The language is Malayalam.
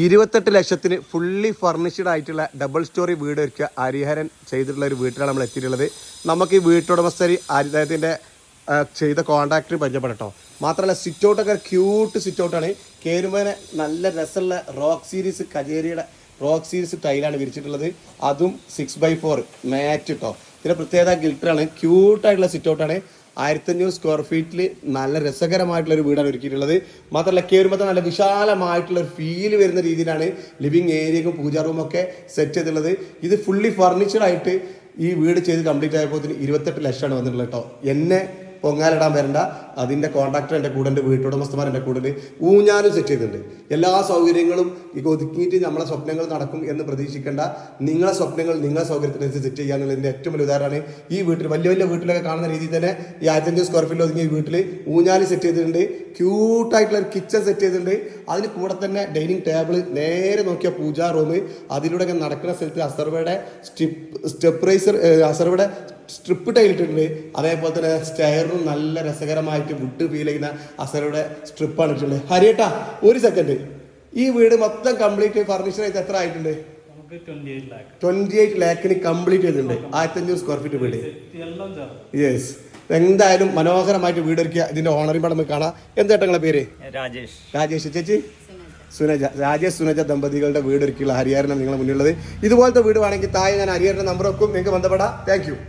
ഇരുപത്തെട്ട് ലക്ഷത്തിന് ഫുള്ളി ഫർണിഷ്ഡ് ആയിട്ടുള്ള ഡബിൾ സ്റ്റോറി വീട് ഒരുക്കുക ഹരിഹരൻ ചെയ്തിട്ടുള്ള ഒരു വീട്ടിലാണ് നമ്മൾ എത്തിയിട്ടുള്ളത്. നമുക്ക് ഈ വീട്ടുടമസ്ഥരി അദ്ദേഹത്തിന്റെ ചെയ്ത കോൺട്രാക്ടർ പരിചയപ്പെടട്ടോ. മാത്രമല്ല സിറ്റ് ഔട്ടൊക്കെ ക്യൂട്ട് സിറ്റ് ഔട്ടാണ് കയറുമ്പോൾ നല്ല രസമുള്ള റോക്ക് സീരീസ് കജേരിയുടെ റോക്ക് സീരീസ് ടൈലാണ് വിരിച്ചിട്ടുള്ളത്. അതും സിക്സ് ബൈ ഫോർ മാറ്റ് കേട്ടോ ഇതിന്റെ പ്രത്യേകത ഗിൽറ്ററാണ് ക്യൂട്ടായിട്ടുള്ള സിറ്റ് ഔട്ടാണ് ആയിരത്തഞ്ഞൂറ് സ്ക്വയർ ഫീറ്റിൽ നല്ല രസകരമായിട്ടുള്ള ഒരു വീടാണ് ഒരുക്കിയിട്ടുള്ളത്. മാത്രമല്ല കയറുമ്പോൾ നല്ല വിശാലമായിട്ടുള്ള ഒരു ഫീൽ വരുന്ന രീതിയിലാണ് ലിവിങ് ഏരിയക്കും പൂജാ റൂമൊക്കെ സെറ്റ് ചെയ്തിട്ടുള്ളത്. ഇത് ഫുള്ളി ഫർണിച്ചറായിട്ട് ഈ വീട് ചെയ്ത് കംപ്ലീറ്റ് ആയപ്പോൾ ഇരുപത്തെട്ട് ലക്ഷമാണ് വന്നിട്ടുള്ളത് കേട്ടോ. എന്നെ പൊങ്ങാലിടാൻ വരണ്ട. അതിന്റെ കോൺട്രാക്ടർ എന്റെ കൂടെ എന്റെ വീട്ടുടമസ്ഥമാർ എന്റെ കൂടെ ഊഞ്ഞാലും സെറ്റ് ചെയ്തിട്ടുണ്ട്. എല്ലാ സൗകര്യങ്ങളും ഈ ഒതുക്കിയിട്ട് നമ്മളെ സ്വപ്നങ്ങൾ നടക്കും എന്ന് പ്രതീക്ഷിക്കേണ്ട നിങ്ങളെ സ്വപ്നങ്ങൾ നിങ്ങളെ സൗകര്യത്തിനനുസരിച്ച് സെറ്റ് ചെയ്യുക എന്നുള്ളതിന്റെ ഏറ്റവും വലിയ ഉദാഹരണമാണ് ഈ വീട്ടിൽ വലിയ വലിയ വീട്ടിലൊക്കെ കാണുന്ന രീതിയിൽ തന്നെ ഈ ആയിരത്തഞ്ച് സ്ക്വയർ ഫീറ്റിൽ ഒതുങ്ങിയ വീട്ടിൽ ഊഞ്ഞാൽ സെറ്റ് ചെയ്തിട്ടുണ്ട്. ക്യൂട്ടായിട്ടുള്ള ഒരു കിച്ചൺ സെറ്റ് ചെയ്തിട്ടുണ്ട്. അതിന് കൂടെ തന്നെ ഡൈനിങ് ടേബിൾ നേരെ നോക്കിയ പൂജാ റൂം അതിലൂടെ നടക്കുന്ന സ്ഥലത്ത് അസർവയുടെ സ്റ്റിപ്പ് സ്റ്റെപ്പ് റൈസർ അസർവയുടെ സ്ട്രിപ്പ് ടൈലിട്ടുണ്ട് അതേപോലെ തന്നെ സ്റ്റെയറും നല്ല രസകരമായിട്ട് വിട്ട് ഫീൽ ചെയ്യുന്ന അസലയുടെ സ്ട്രിപ്പാണ് ഇട്ടിട്ടുള്ളത്. ഹരിയേട്ടാ ഒരു സെക്കൻഡ് ഈ വീട് മൊത്തം കംപ്ലീറ്റ് ഫർണിച്ചർ ചെയ്ത് എത്ര ആയിട്ടുണ്ട്? നമുക്ക് ട്വന്റി എയ്റ്റ് ലാക്കിന് കംപ്ലീറ്റ് ചെയ്തിട്ടുണ്ട്. ആയിരത്തി അഞ്ഞൂറ് സ്ക്വയർ ഫീറ്റ് വീട്. യെസ് എന്തായാലും മനോഹരമായിട്ട് വീട് ഒരുക്കിയ ഇതിന്റെ ഓണറിയും പടം കാണാം. എന്താ ഏട്ടങ്ങളെ പേര്? രാജേഷ്. രാജേഷ് ചേച്ചി? സുനജ. രാജേഷ് സുനജ ദമ്പതികളുടെ വീട് ഒരുക്കിയുള്ള ഹരിയാരനാണ് നിങ്ങളുടെ മുന്നിലുള്ളത്. ഇതുപോലത്തെ വീട് വേണമെങ്കിൽ താഴെ ഞാൻ ഹരിയാരന്റെ നമ്പർ വെക്കും. നിങ്ങൾക്ക് ബന്ധപ്പെടാം. താങ്ക്